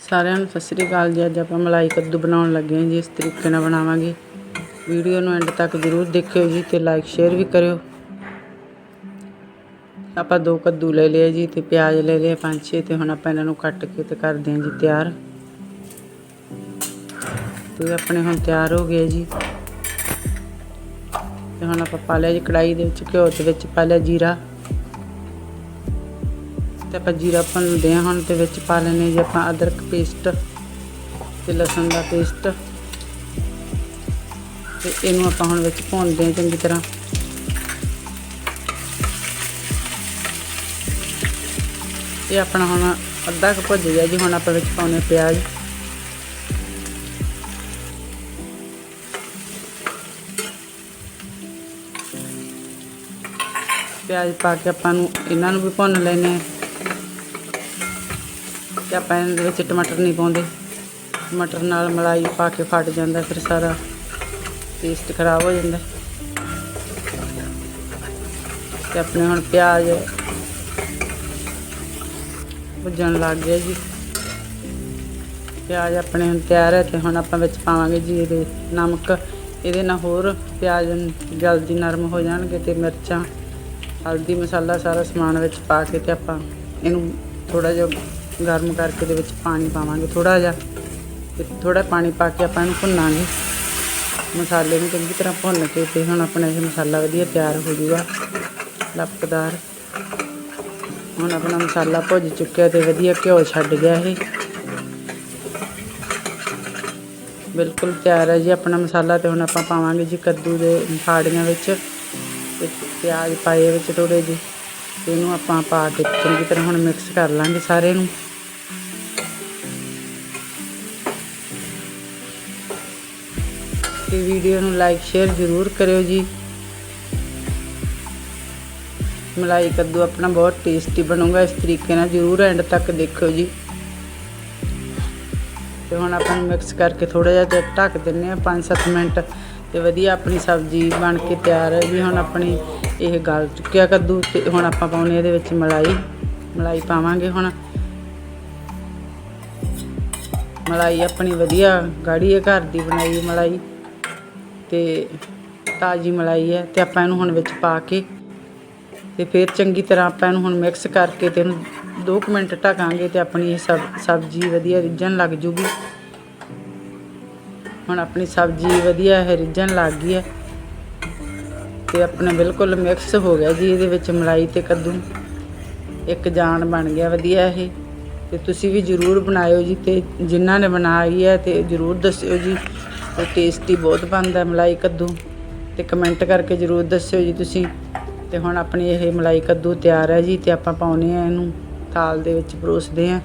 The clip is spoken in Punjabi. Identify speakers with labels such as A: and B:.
A: ਸਾਰਿਆਂ ਨੂੰ ਸਤਿ ਸ੍ਰੀ ਅਕਾਲ ਜੀ। ਅੱਜ ਆਪਾਂ ਮਲਾਈ ਕੱਦੂ ਬਣਾਉਣ ਲੱਗੇ ਹਾਂ ਜੀ। ਇਸ ਤਰੀਕੇ ਨਾਲ ਬਣਾਵਾਂਗੇ। ਵੀਡੀਓ ਨੂੰ ਐਂਡ ਤੱਕ ਜ਼ਰੂਰ ਦੇਖਿਓ ਜੀ ਤੇ ਲਾਈਕ ਸ਼ੇਅਰ ਵੀ ਕਰਿਓ। ਆਪਾਂ ਦੋ ਕੱਦੂ ਲੈ ਲਏ ਜੀ ਤੇ ਪਿਆਜ਼ ਲੈ ਲਏ ਪੰਜ, ਛੇ ਤੇ ਹੁਣ ਆਪਾਂ ਇਹਨਾਂ ਨੂੰ ਕੱਟ ਕੇ ਤੇ ਕਰਦੇ ਹਾਂ ਜੀ ਤਿਆਰ। ਤੇ ਆਪਣੇ ਹੁਣ ਤਿਆਰ ਹੋ ਗਏ ਜੀ। ਤੇ ਹੁਣ ਆਪਾਂ ਪਾ ਲਿਆ ਜੀ ਕੜਾਈ ਦੇ ਵਿੱਚ, ਘਿਓ ਦੇ ਵਿੱਚ ਪਾ ਲਿਆ ਜੀਰਾ। ਤੇ ਆਪਾਂ ਜੀਰਾ ਭੁੰਨਦੇ ਹਾਂ ਹੁਣ ਤੇ ਵਿੱਚ ਪਾ ਲੈਣੇ ਜੀ, ਆਪਾਂ ਅਦਰਕ ਪੇਸਟ ਤੇ ਲਸਣ ਦਾ ਪੇਸਟ। ਤੇ ਇਹਨੂੰ ਆਪਾਂ ਹੁਣ ਵਿੱਚ ਭੁੰਨਦੇ ਹਾਂ ਚੰਗੀ ਤਰ੍ਹਾਂ। ਇਹ ਆਪਣਾ ਹੁਣ ਅੱਧਾ ਕੁ ਭੁੱਜ ਗਿਆ ਜੀ, ਹੁਣ ਆਪਾਂ ਵਿੱਚ ਪਾਉਣੇ ਪਿਆਜ਼। ਪਿਆਜ਼ ਪਾ ਕੇ ਆਪਾਂ ਨੂੰ ਇਹਨਾਂ ਨੂੰ ਵੀ ਭੁੰਨ ਲੈਣੇ ਆ ਤੇ ਆਪਾਂ ਇਹਦੇ ਵਿੱਚ ਟਮਾਟਰ ਨਹੀਂ ਪਾਉਂਦੇ। ਟਮਾਟਰ ਨਾਲ ਮਲਾਈ ਪਾ ਕੇ ਫਟ ਜਾਂਦਾ, ਫਿਰ ਸਾਰਾ ਟੇਸਟ ਖਰਾਬ ਹੋ ਜਾਂਦਾ। ਤੇ ਆਪਣੇ ਹੁਣ ਪਿਆਜ਼ ਭੁੱਜਣ ਲੱਗ ਗਿਆ ਜੀ। ਪਿਆਜ਼ ਆਪਣੇ ਹੁਣ ਤਿਆਰ ਹੈ ਤੇ ਹੁਣ ਆਪਾਂ ਵਿੱਚ ਪਾਵਾਂਗੇ ਜੀ ਇਹਦੇ ਨਮਕ। ਇਹਦੇ ਨਾਲ ਹੋਰ ਪਿਆਜ਼ ਜਲਦੀ ਨਰਮ ਹੋ ਜਾਣਗੇ ਤੇ ਮਿਰਚਾਂ, ਹਲਦੀ ਮਸਾਲਾ ਸਾਰਾ ਸਮਾਨ ਵਿੱਚ ਪਾ ਕੇ ਤੇ ਆਪਾਂ ਇਹਨੂੰ ਥੋੜਾ ਜਿਹਾ ਗਰਮ ਕਰਕੇ ਦੇ ਵਿੱਚ ਪਾਣੀ ਪਾਵਾਂਗੇ ਥੋੜਾ ਜਿਹਾ ਤੇ ਥੋੜਾ ਪਾਣੀ ਪਾ ਕੇ ਆਪਾਂ ਇਹਨੂੰ ਭੁੰਨਾਂਗੇ। ਮਸਾਲੇ ਨੂੰ ਚੰਗੀ ਤਰ੍ਹਾਂ ਭੁੰਨ ਕੇ ਤੇ ਹੁਣ ਆਪਣਾ ਇਹ ਮਸਾਲਾ ਵਧੀਆ ਤਿਆਰ ਹੋ ਜਾਊਗਾ ਲਪਕਦਾਰ। ਹੁਣ ਆਪਣਾ ਮਸਾਲਾ ਭੁੱਜ ਚੁੱਕਿਆ ਤੇ ਵਧੀਆ ਘਿਓ ਛੱਡ ਗਿਆ ਇਹ। ਬਿਲਕੁਲ ਤਿਆਰ ਹੈ ਜੀ ਆਪਣਾ ਮਸਾਲਾ ਤੇ ਹੁਣ ਆਪਾਂ ਪਾਵਾਂਗੇ ਜੀ ਕੱਦੂ ਦੇ ਫਾੜੀਆਂ ਵਿੱਚ ਤੇ ਪਿਆਜ਼ ਪਾਏ ਵਿੱਚ ਥੋੜੇ ਜਿਹੇ। ਇਹਨੂੰ ਆਪਾਂ ਪਾ ਕੇ ਚੰਗੀ ਤਰ੍ਹਾਂ ਹੁਣ ਮਿਕਸ ਕਰ ਲਾਂਗੇ ਸਾਰੇ ਨੂੰ। ਤੇ ਵੀਡੀਓ ਨੂੰ ਲਾਈਕ ਸ਼ੇਅਰ ਜ਼ਰੂਰ ਕਰਿਓ ਜੀ। ਮਲਾਈ ਕੱਦੂ ਆਪਣਾ ਬਹੁਤ ਟੇਸਟੀ ਬਣੂਗਾ, ਇਸ ਤਰੀਕੇ ਨਾਲ ਜ਼ਰੂਰ ਐਂਡ ਤੱਕ ਦੇਖਿਓ ਜੀ। ਤੇ ਹੁਣ ਆਪਾਂ ਨੂੰ ਮਿਕਸ ਕਰਕੇ ਥੋੜਾ ਜਿਹਾ ਤੇ ਢੱਕ ਦਿੰਨੇ ਆ 5-7 ਮਿੰਟ, ਤੇ ਵਧੀਆ ਆਪਣੀ ਸਬਜ਼ੀ ਬਣ ਕੇ ਤਿਆਰ ਹੈ ਜੀ। ਹੁਣ ਆਪਣੀ ਇਹ ਗਲ ਚੁੱਕਿਆ ਕੱਦੂ, ਤੇ ਹੁਣ ਆਪਾਂ ਪਾਉਣੇ ਇਹਦੇ ਵਿੱਚ ਮਲਾਈ। ਮਲਾਈ ਪਾਵਾਂਗੇ ਹੁਣ। ਮਲਾਈ ਆਪਣੀ ਵਧੀਆ ਗਾੜੀ ਹੈ ਘਰ ਦੀ ਬਣਾਈ ਮਲਾਈ। ਤੇ ਤਾਜੀ ਮਲਾਈ ਹੈ ਤੇ ਆਪਾਂ ਇਹਨੂੰ ਹੁਣ ਵਿੱਚ ਪਾ ਕੇ ਤੇ ਫਿਰ ਚੰਗੀ ਤਰ੍ਹਾਂ ਆਪਾਂ ਇਹਨੂੰ ਹੁਣ ਮਿਕਸ ਕਰਕੇ ਤੇ ਇਹਨੂੰ 2 ਮਿੰਟ ਢਕਾਂਗੇ ਤੇ ਆਪਣੀ ਇਹ ਸਬ, ਸਬਜ਼ੀ ਵਧੀਆ ਰਿੱਝਣ ਲੱਗ ਜੂਗੀ। ਹੁਣ ਆਪਣੀ ਸਬਜ਼ੀ ਵਧੀਆ ਇਹ ਰਿੱਝਣ ਲੱਗ ਗਈ ਹੈ ਤੇ ਆਪਣਾ ਬਿਲਕੁਲ ਮਿਕਸ ਹੋ ਗਿਆ ਜੀ ਇਹਦੇ ਵਿੱਚ ਮਲਾਈ ਤੇ ਕੱਦੂ। ਇੱਕ ਜਾਨ ਬਣ ਗਿਆ ਵਧੀਆ ਇਹ ਤੇ ਤੁਸੀਂ ਵੀ ਜਰੂਰ ਬਣਾਇਓ ਜੀ ਤੇ ਜਿਨ੍ਹਾਂ ਨੇ ਬਣਾਈ ਹੈ ਤੇ ਜਰੂਰ ਦੱਸਿਓ ਜੀ। ਤੇ ਟੇਸਟੀ ਬਹੁਤ ਬਣਦਾ ਮਲਾਈ ਕੱਦੂ। ਤੇ ਕਮੈਂਟ ਕਰਕੇ ਜਰੂਰ ਦੱਸਿਓ ਜੀ ਤੁਸੀਂ। ਤੇ ਹੁਣ ਆਪਣੀ ਇਹ ਮਲਾਈ ਕੱਦੂ ਤਿਆਰ ਹੈ ਜੀ, ਤੇ ਆਪਾਂ ਪਾਉਨੇ ਆ ਇਹਨੂੰ, ਥਾਲ ਦੇ ਵਿੱਚ ਪਰੋਸਦੇ ਆ